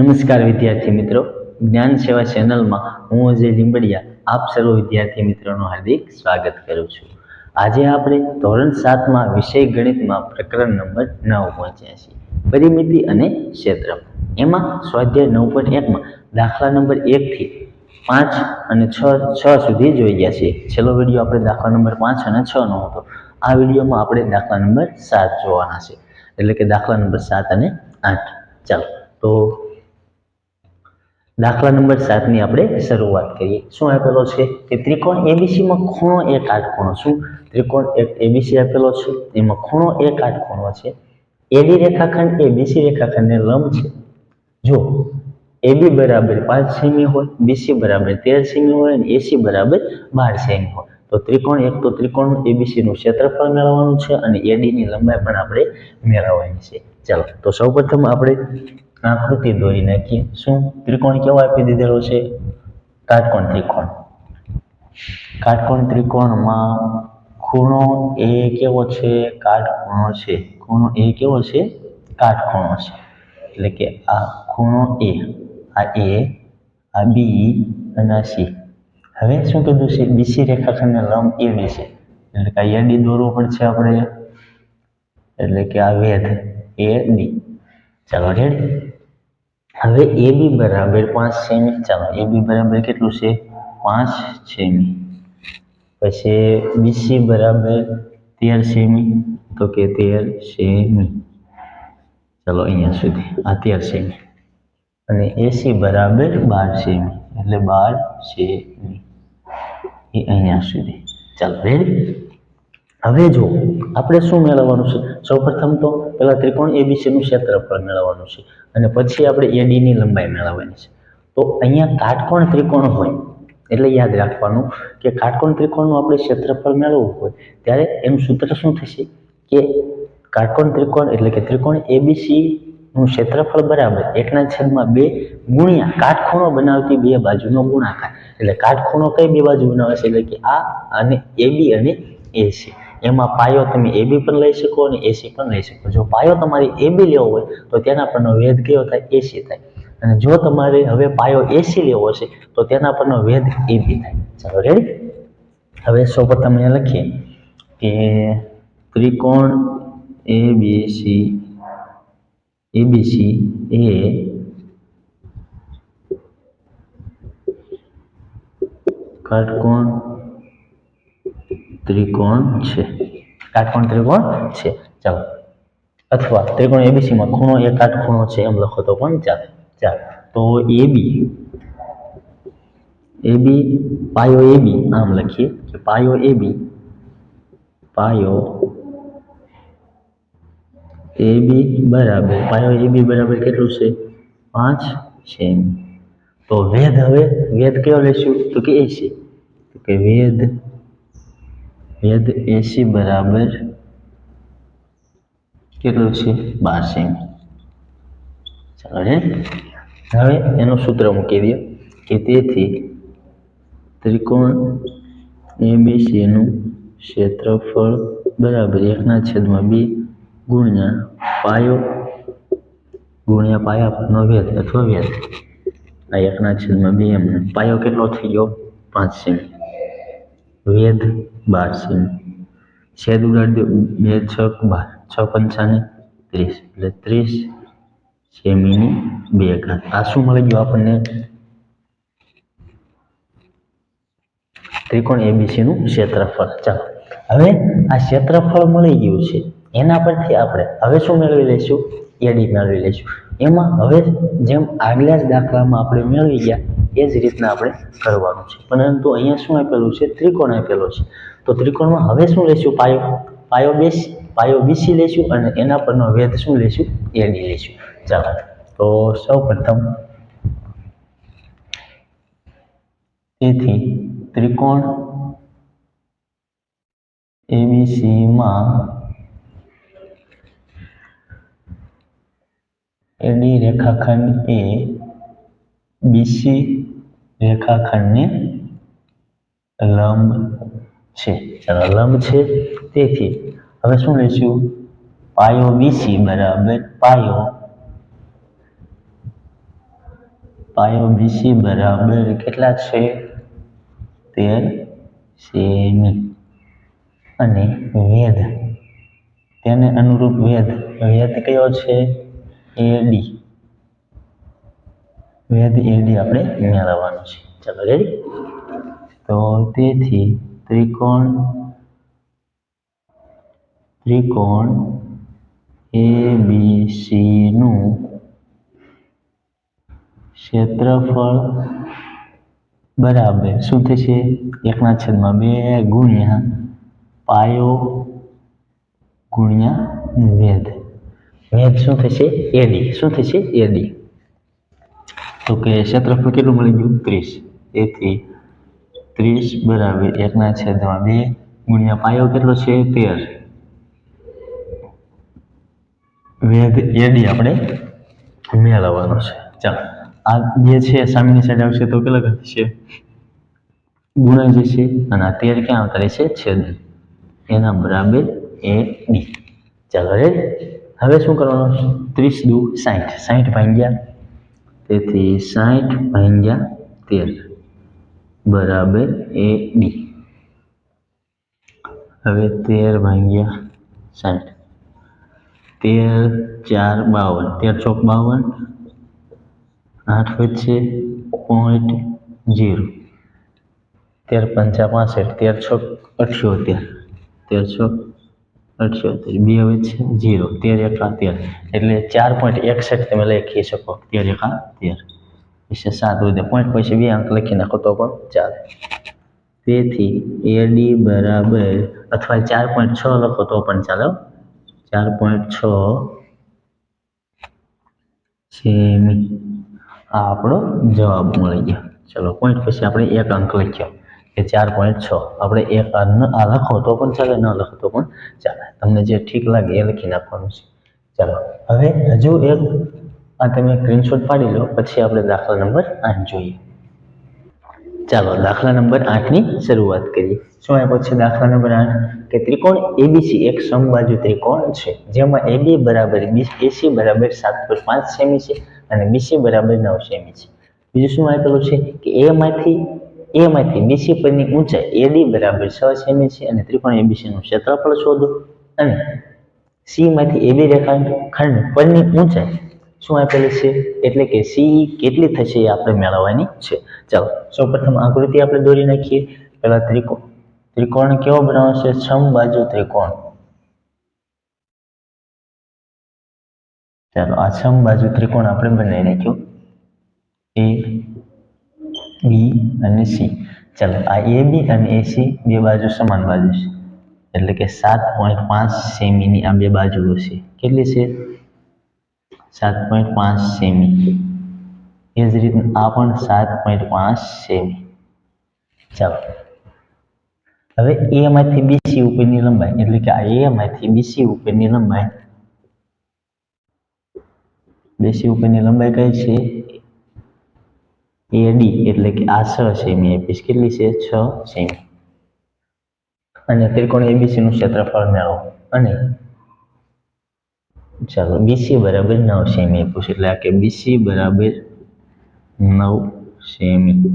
નમસ્કાર વિદ્યાર્થી મિત્રો. જ્ઞાન સેવા ચેનલમાં હું અજય લીંબડિયા, આપ સર્વ વિદ્યાર્થી મિત્રોનું હાર્દિક સ્વાગત કરું છું. આજે આપણે ધોરણ સાતમાં વિષય ગણિતમાં પ્રકરણ નંબર નવ પહોંચ્યા છીએ. પરિમિતિ અને ક્ષેત્રફળ એમાં સ્વાધ્યાય નવ પોઈન્ટ એકમાં દાખલા નંબર એકથી પાંચ અને છ છ સુધી જોઈ ગયા છીએ. છેલ્લો વીડિયો આપણે દાખલા નંબર પાંચ અને છ નો હતો. આ વિડીયોમાં આપણે દાખલા નંબર સાત જોવાના છે. એટલે કે દાખલા નંબર સાત અને આઠ. ચાલો, તો દાખલા નંબર સાતની આપણે શરૂઆત કરીએ. શું આપેલો છે? કે ત્રિકોણ એબીસીમાં ખૂણો એ કાટખૂણો શું? ત્રિકોણ એક એબીસી આપેલો છે. એમાં ખૂણો એ કાટખૂણો છે. એડી રેખાખંડ એ બીસી રેખાખંડને લંબ છે. જો એબી બરાબર પાંચ સેમી હોય બીસી બરાબર તેર સેમી હોય અને એસી બરાબર બાર સેમી હોય. તો ત્રિકોણ એક તો ત્રિકોણ એબીસી નું ક્ષેત્રફળ મેળવવાનું છે અને એડી ની લંબાઈ પણ આપણે મેળવવાની છે. ચાલો, તો સૌપ્રથમ આપણે આકૃતિ દોરી નાખીએ. શું? ત્રિકોણ કેવો આપી દીધેલો છે? કાટકોણ ત્રિકોણ. કાટકોણ ત્રિકોણમાં ખૂણો એ કેવો છે? કાટખૂણો છે. ખૂણો એ કેવો છે? કાટખૂણો છે. એટલે કે આ ખૂણો એ આ એ આ બી અને આ સી હવે શું કીધું છે? બીસી રેખાખંડને લંબ એ બી છે? એટલે કે આ ડી દોરવો પડશે આપણે. એટલે કે આ વેધ એ ડી ચાલો રેડી. હવે એ બી બરાબર પાંચ સેમી ચાલો એ બી બરાબર કેટલું છે? પાંચ સેમી પછી બીસી બરાબર તેર સેમી તો કે તેર સેમી ચલો અહીંયા સુધી. આ તેર સેમી અને એસી બરાબર બાર સેમી એટલે બાર સેમી એ અહીંયા સુધી ચાલો રેડી હવે જો આપણે શું મેળવવાનું છે? સૌપ્રથમ તો પહેલાં ત્રિકોણ એબીસીનું ક્ષેત્રફળ મેળવવાનું છે અને પછી આપણે એડીની લંબાઈ મેળવવાની છે. તો અહીંયા કાટકોણ ત્રિકોણ હોય એટલે યાદ રાખવાનું કે કાટકોણ ત્રિકોણનું આપણે ક્ષેત્રફળ મેળવવું હોય ત્યારે એનું સૂત્ર શું થશે? કે કાટકોણ ત્રિકોણ એટલે કે ત્રિકોણ એબીસી નું ક્ષેત્રફળ બરાબર એકના છેદમાં બે ગુણ્યા કાટખૂણો બનાવતી બે બાજુનો ગુણાકાર. એટલે કાટખૂણો કઈ બે બાજુ બનાવે છે? એટલે કે આ અને એબી અને એસી એમાં પાયો તમે એબી પણ લઈ શકો અને એસી પણ લઈ શકો. જો પાયો તમારે એબી લેવો હોય, તો તેના પરનો વેધ કયો થાય? એસી થાય. અને જો તમારે હવે પાયો એસી લેવો છે, તો તેના પરનો વેધ એબી થાય. ચાલો રેડી હવે સૌપ્રથમ અહીંયા લખીએ કે ત્રિકોણ એ બી સી એબીસી એ કાટકોણ ત્રિકોણ છે. કાટકોણ ત્રિકોણ છે. ચાલો. અથવા ત્રિકોણ એબીસી માં ખૂણો એ કાટખૂણો છે એમ લખો તો પણ ચાલે. ચાલો. તો એબી એબી પાયો એબી આમ લખીએ કે પાયો એબી પાયો એબી બરાબર. પાયો એ બી બરાબર કેટલું છે? પાંચ સેમી તો વેદ હવે, વેદ કયો લેશું? તો કે એસી તો કે વેદ વેદ એસી બરાબર કેટલું છે? બાર સેમી ચાલો રે હવે એનું સૂત્ર મૂકી દઈએ કે તેથી ત્રિકોણ એબીસીનું ક્ષેત્રફળ બરાબર એકના છેદમાં બી ગુણ્યા પાયો, ગુણ્યા પાયાનો વેધ અથવા વેધ આ એકના છેદમાં બે એમને પાયો કેટલો થઈ ગયો? પાંચ સેમી. વેધ બાર સેમી. છેદ ઉડાડી બે, છ, બાર. છ પંચાને ત્રીસ. એટલે ત્રીસ સેમીની બે ઘાત. આ શું મળી ગયું આપણને? ત્રિકોણ એબીસી નું ક્ષેત્રફળ. ચાલો. હવે આ ક્ષેત્રફળ મળી ગયું છે. એના પરથી આપણે હવે શું મેળવી લઈશું? એડી મેળવી લઈશું. એમાં હવે જેમ આગલા જ દાખલામાં આપણે મેળવી ગયા, એ જ રીતના આપણે કરવાનું છે. પરંતુ અહીંયા શું આપેલું છે? ત્રિકોણ આપેલો છે. તો ત્રિકોણમાં હવે શું લઈશું? પાયો. પાયો બેસ, પાયો બીસી લઈશું અને એના પરનો વેધ શું લઈશું? એડી લઈશું. ચાલો. તો સૌ પ્રથમ તેથી ત્રિકોણ એબીસીમાં એડી રેખાખંડ એ બીસી રેખાખંડને લંબ છે. ચાલો, લંબ છે. તેથી હવે શું લઈશું? પાયો બીસી બરાબર પાયો પાયો બીસી બરાબર કેટલા છે? તેર સેમી. અને વેદ તેને અનુરૂપ વેદ વેદ કયો છે? એડી વેદ એડી આપણે મેળવવાનું છે. ચાલો રેડી તો તેથી ત્રિકોણ ત્રિકોણ એ બી નું ક્ષેત્રફળ બરાબર શું થશે? એકના છેદમાં બે ગુણ્યા પાયો ગુણ્યા વેદ. વેદ શું થશે? એડી શું થશે? એડી તો કે ક્ષેત્રફળ કેટલું મળી ગયું? ત્રીસ. એથી ત્રીસ બરાબર એકના છેદમાં બે ગુણ્યા પાયો કેટલો છે? તેર. વેદ એડી આપણે મેળવવાનો છે. ચાલો. આ જે છે સામેની સાઈડ આવશે તો કેટલા થશે જે છે અને આ તેર ક્યાં આવતા રહેશે? છેદ એના બરાબર એ ડી. ચાલો રે હવે શું કરવાનું? ત્રીસ દુ સાઠ સાઠ ભાંગ્યા તેથી સાઠ ભાંગ્યા તેર. બરાબર એ ડી હવે તેર ભાંગ્યા સાઠ તેર ચાર બાવન. તેર ચોક બાવન. આઠ વચ્ચે પોઈન્ટ જીરો તેર પંચા પાસઠ. તેર છોક અઠ્યોતેર. તેર છોક અઠ્યોતેર, બે વચ્ચે જીરો તેર એકા તેર. એટલે ચાર પોઈન્ટ એકસઠ તમે લખી શકો. તેર એકા તેર. વિશે સાત વધે પોઈન્ટ પછી બે અંક લખી નાખો તો પણ ચાલે. તેથી એડી બરાબર અથવા ચાર પોઈન્ટ છ લખો તો પણ ચાલો ચાર પોઈન્ટ છ સેમી આ આપણો જવાબ મળી ગયો. ચલો પોઈન્ટ પછી આપણે એક અંક લખ્યો. કે ચાર પોઈન્ટ છ. આપણે એક આ લખો તો પણ ચાલે, ન લખો તો પણ ચાલે. તમને જે ઠીક લાગે એ લખી નાખવાનું છે. ચાલો, હવે હજુ એક આ તમે સ્ક્રીનશોટ પાડી લો, પછી આપણે દાખલા નંબર આઠ જોઈએ. ચાલો, દાખલા નંબર આઠની શરૂઆત કરીએ. શું આપ્યો છે દાખલા નંબર આઠ? કે ત્રિકોણ એબીસી એક સમબાજુ ત્રિકોણ છે. જેમાં એબી બરાબર એસી બરાબર સાત પોઈન્ટ પાંચ સેમી છે અને બીસી બરાબર નવ સેમી છે. બીજું શું આપેલું છે? કે એમાંથી એમાંથી બીસી પરની ઊંચાઈ એડી બરાબર છ સેમી છે અને ત્રિકોણ એબીસીનું ક્ષેત્રફળ શોધો અને સી માંથી એબી રેખાખંડ પરની ઊંચાઈ શું આપેલી છે? એટલે કે સી કેટલી થશે એ આપણે મેળવવાની છે. ચાલો, સૌપ્રથમ આકૃતિ આપણે દોરી નાખીએ. પેલા ત્રિકોણ ત્રિકોણ કેવો બનાવશે? સમબાજુ ત્રિકોણ. ચાલો, આ સમબાજુ ત્રિકોણ આપણે બનાવી નાખ્યું. એ બી અને સી. ચાલો, આ એ બી અને એ સી બે બાજુ સમાન બાજુ છે. એટલે કે સાત પોઈન્ટ પાંચ સેમીની આ બે બાજુઓ છે. કેટલી છે? સાત પોઈન્ટ પાંચ સેમી. એ જ રીતે આ પણ સાત પોઈન્ટ પાંચ સેમી. ચાલો. હવે એ માંથી બીસી ઉપરની લંબાઈ, એટલે કે આ એ માંથી બીસી ઉપરની લંબાઈ. બીસી ઉપરની લંબાઈ કઈ છે? એડી એટલે કે આ છ સેમી એપીસ કેટલી છે? છ સેમી. અને ત્રિકોણ એબીસી નું ક્ષેત્રફળ મેળવો. અને ચાલો બીસી બરાબર નવ સેમી એપીસ એટલે આ કે બીસી બરાબર નવ સેમી.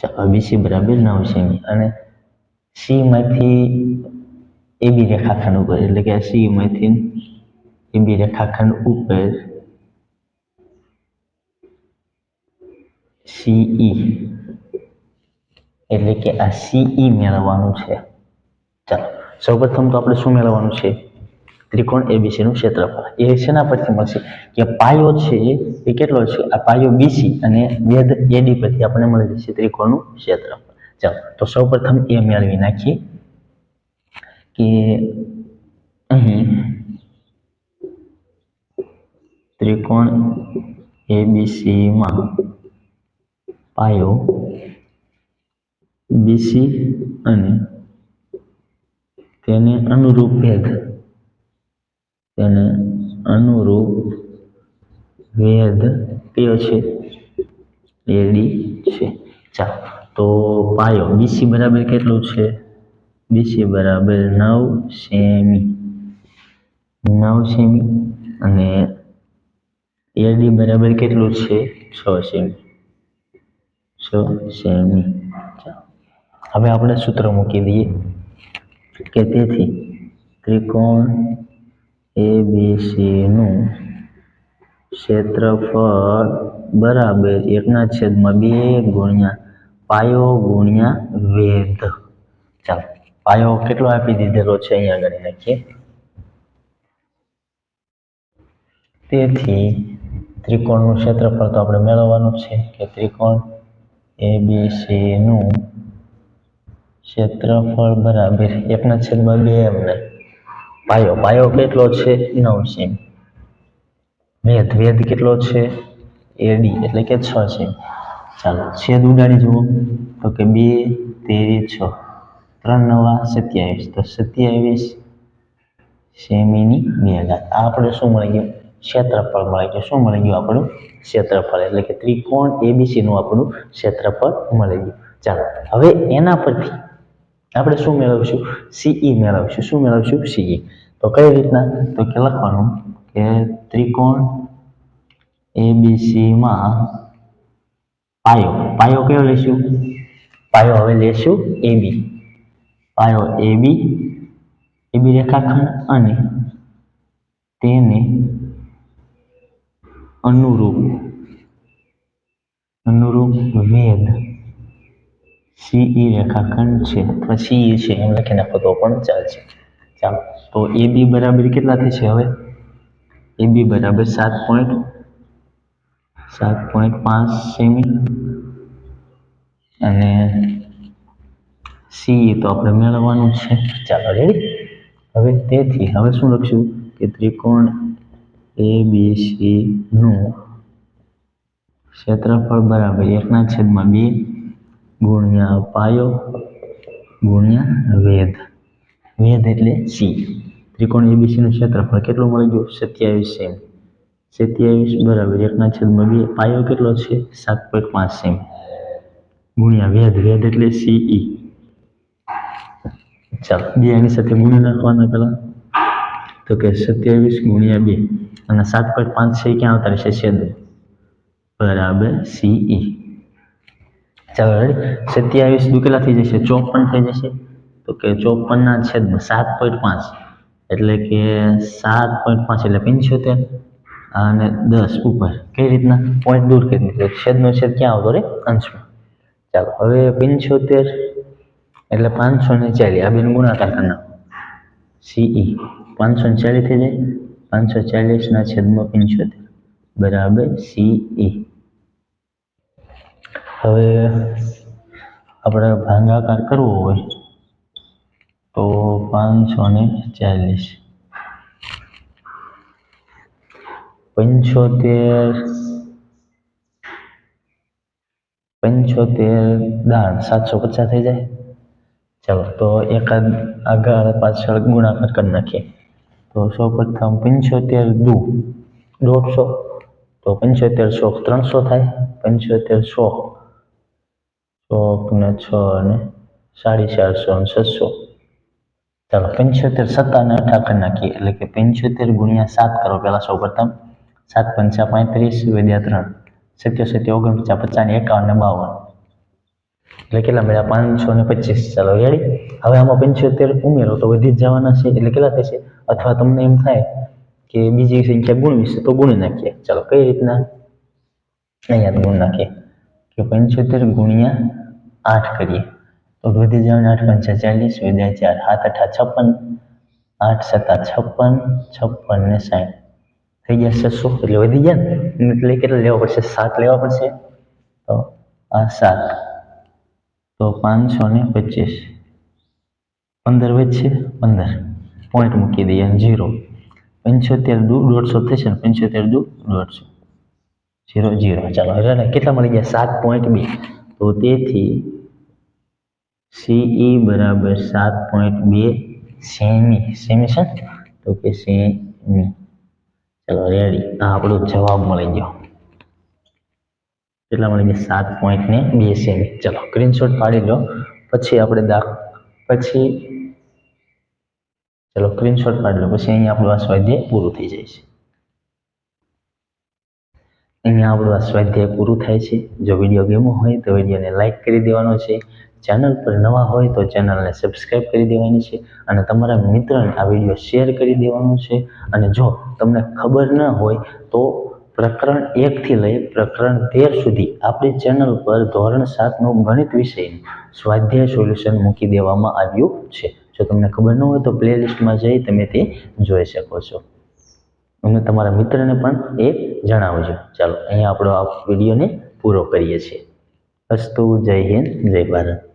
ચાલો બીસી બરાબર નવ સેમી. અને સી માંથી એબી રેખાખંડ ઉપર, એટલે કે સી માંથી એબી રેખાખંડ ઉપર સીઈ એટલે કે આ સીઈ મેળવવાનું છે. ચાલો, સૌપ્રથમ તો આપણે શું મેળવવાનું છે? ત્રિકોણ એબીસીનું ક્ષેત્રફળ. એ શેના પરથી મળશે? કે પાયો છે, એ કેટલો છે? આ પાયો બીસી અને વેદ એડી પરથી આપણને મળી જશે ત્રિકોણનું ક્ષેત્રફળ. ચાલો, તો સૌપ્રથમ એ મેળવી નાખીએ કે અહીં ત્રિકોણ એબીસીમાં પાયો, બીસી અને તેને અનુરૂપ ભેદ. તેને અનુરૂપ વેદ કયો છે? એડી છે. ચાલો, તો પાયો, બીસી બરાબર કેટલું છે? બીસી બરાબર નવ સેમી. નવ સેમી અને એડી બરાબર કેટલું છે? છ સેમી. છ સેમી. હવે આપણે સૂત્ર મૂકી દઈએ કે તેથી ત્રિકોણ એ બી નું ક્ષેત્રફળ બરાબર એકના છેદમાં બે ગુણ્યા પાયો ગુણ્યા વેધ. ચાલો, પાયો કેટલો આપી દીધેલો છે અહીંયા આગળ નાખીએ. તેથી ત્રિકોણનું ક્ષેત્રફળ તો આપણે મેળવવાનું છે કે ત્રિકોણ એ બી નું ક્ષેત્રફળ બરાબર એકના છેદમાં બે એમને. પાયો પાયો કેટલો છે? નવ સેમ. વેધ વેધ કેટલો છે? એડી, એટલે કે છ સેમ. ચાલો, છેદ ઉડાડી જુઓ. તો કે બે, તેરી, છ. ત્રણ નવા, સત્યાવીસ. તો સત્યાવીસ સેમીની બે ઘાત આપણે શું મળી? ગયું ક્ષેત્રફળ મળી ગયું શું મળી ગયું આપણું ક્ષેત્રફળ એટલે કે ત્રિકોણ એબીસીનું આપણું ક્ષેત્રફળ મળી ગયું ચાલો, હવે એના પરથી આપણે શું મેળવશું? સીઈ મેળવશું. શું મેળવશું? સીઈ તો કઈ રીતના? તો કે લખવાનું કે ત્રિકોણ એબીસીમાં પાયો. પાયો કયો લઈશું? પાયો હવે લેશું એબી પાયો એબી એબી રેખાખંડ અને તેને અનુરૂપ. અનુરૂપ વેદ. સીઈ રેખાખંડ છે. અથવા એ છે. એમ લખી નાખો પણ ચાલશે. ચાલો. તો એ બી બરાબર કેટલા થશે હવે? એ બી બરાબર સાત પોઈન્ટ સાત પોઈન્ટ પાંચ સેમી. અને સી તો આપણે મેળવવાનું છે. ચાલો રેડી હવે તેથી, હવે શું લખશું? કે ત્રિકોણ એ બી નું ક્ષેત્રફળ બરાબર એકના છેદમાં બે ગુણ્યા પાયો ગુણ્યા વેધ. વેધ એટલે સી ત્રિકોણ એબીસીનું ક્ષેત્રફળ કેટલું મળી ગયું? સત્યાવીસ સેમ. સત્યાવીસ બરાબર એકના છેદમાં બે. પાયો કેટલો છે? સાત પોઈન્ટ પાંચ સેમ. ગુણ્યા વેધ. વેધ એટલે સીઈ ચાલો, બે એની સાથે ગુણી નાખવાના પહેલાં. તો કે સત્યાવીસ ગુણ્યા બે. અને સાત પોઈન્ટ પાંચ છે ક્યાં આવતા રહેશે? છેદ બરાબર સીઈ ચાલો સત્યાવીસ દુ કેટલા થઈ જશે, ચોપન થઈ જશે. તો કે ચોપનના છેદમાં સાત પોઈન્ટ પાંચ. એટલે કે સાત પોઈન્ટ પાંચ એટલે પંચોતેર અને દસ ઉપર. કઈ રીતના? પોઈન્ટ દૂર કરી દીધો. છેદનો છેદ ક્યાં આવતો રે? અંશમાં. ચાલો, હવે પંચોતેર એટલે પાંચસો ને ચાલીસ. આ બેનો ગુણાકાર કરના સીઈ પાંચસો ને ચાલીસ થઈ જાય. પાંચસો ચાલીસના છેદમાં પંચોતેર. બરાબર સીઈ હવે આપણે ભાંગાકાર કરવો હોય તો પાંચસો ને ચાલીસ. પંચોતેર પંચોતેર દાણ સાતસો પચાસ થઈ જાય. ચાલો, તો એકાદ આગળ પાછળ ગુણાકાર કરી નાખીએ. તો સૌ પ્રથમ પંચોતેર દુ, દોઢસો. તો પંચોતેર સો ત્રણસો થાય, પંચોતેર સો ચોક ને છ ને સાડી ચારસો ને છસો. ચાલો, પંચોતેર સત્તા ને અઠા નાખીએ, એટલે કે પંચોતેર ગુણ્યા સાત કરો પહેલાં સૌ પ્રથમ સાત પંચા પાંત્રીસ વેદ્યા ત્રણ. સત્યો ઓગણપચાસ, પચાસ એકાવન બાવન. એટલે કેટલા મળ્યા? પાંચસો ને પચીસ. ચાલો રેડી હવે આમાં પંચોતેર ઉમેરો, તો વધી જ જવાના છે. એટલે કેટલા થશે? અથવા તમને એમ થાય કે બીજી સંખ્યા ગુણવીશ તો ગુણી નાખીએ. ચાલો, કઈ રીતના? અહીંયા ગુણ નાખીએ. કે પંચોતેર ગુણ્યા આઠ કરીએ. તો વધી જવાના આઠ પંચા ચાલીસ વધ્યા ચાર, સાત અઠા છપ્પન. આઠ સત્તા છપ્પન છપ્પન ને સાઠ. થઈ ગયા છસો. એટલે વધી ગયા ને? એટલે કેટલા લેવા પડશે? સાત લેવા પડશે. તો આ સાત. તો પાંચસો ને પચીસ. પંદર વધશે પંદર. પોઈન્ટ મૂકી દઈએ અને જીરો પંચોતેર દુ દોઢસો થશે ને પંચોતેર દુ દોઢસો. જીરો જીરો ચાલો, હવે કેટલા મળી ગયા? સાત પોઈન્ટ બે. તો તેથી સીઈ બરાબર સાત પોઈન્ટ બે સેમી. સેમી છે તો કે સેમી. ચાલો રેડી આ આપણો જવાબ મળી ગયો. કેટલા મળી ગયા સાત પોઈન્ટ ને બે સેમી. ચલો સ્ક્રીનશોટ પાડી લો. પછી આપણે દાખ પછી ચલો સ્ક્રીનશોટ પાડી લો. પછી અહીંયા આપણું આ સ્વાધ્યાય પૂરું થઈ જાય છે. અહીંયા આપણું આ સ્વાધ્યાય પૂરું થાય છે. જો વીડિયો ગેમો હોય તો વિડીયોને લાઇક કરી દેવાનો છે. ચેનલ પર નવા હોય તો ચેનલને સબસ્ક્રાઈબ કરી દેવાની છે અને તમારા મિત્રને આ વીડિયો શેર કરી દેવાનો છે. અને જો તમને ખબર ન હોય તો પ્રકરણ એકથી લઈ પ્રકરણ તેર સુધી આપણી ચેનલ પર ધોરણ સાતનું ગણિત વિષયનું સ્વાધ્યાય સોલ્યુશન મૂકી દેવામાં આવ્યું છે. જો તમને ખબર ન હોય તો પ્લેલિસ્ટમાં જઈ તમે તે જોઈ શકો છો. અને તમારા મિત્રને પણ એ જણાવજો. ચાલો, અહીંયા આપણો આ વિડીયોને પૂરો કરીએ છીએ. અસ્તુ, જય હિન્દ, જય ભારત.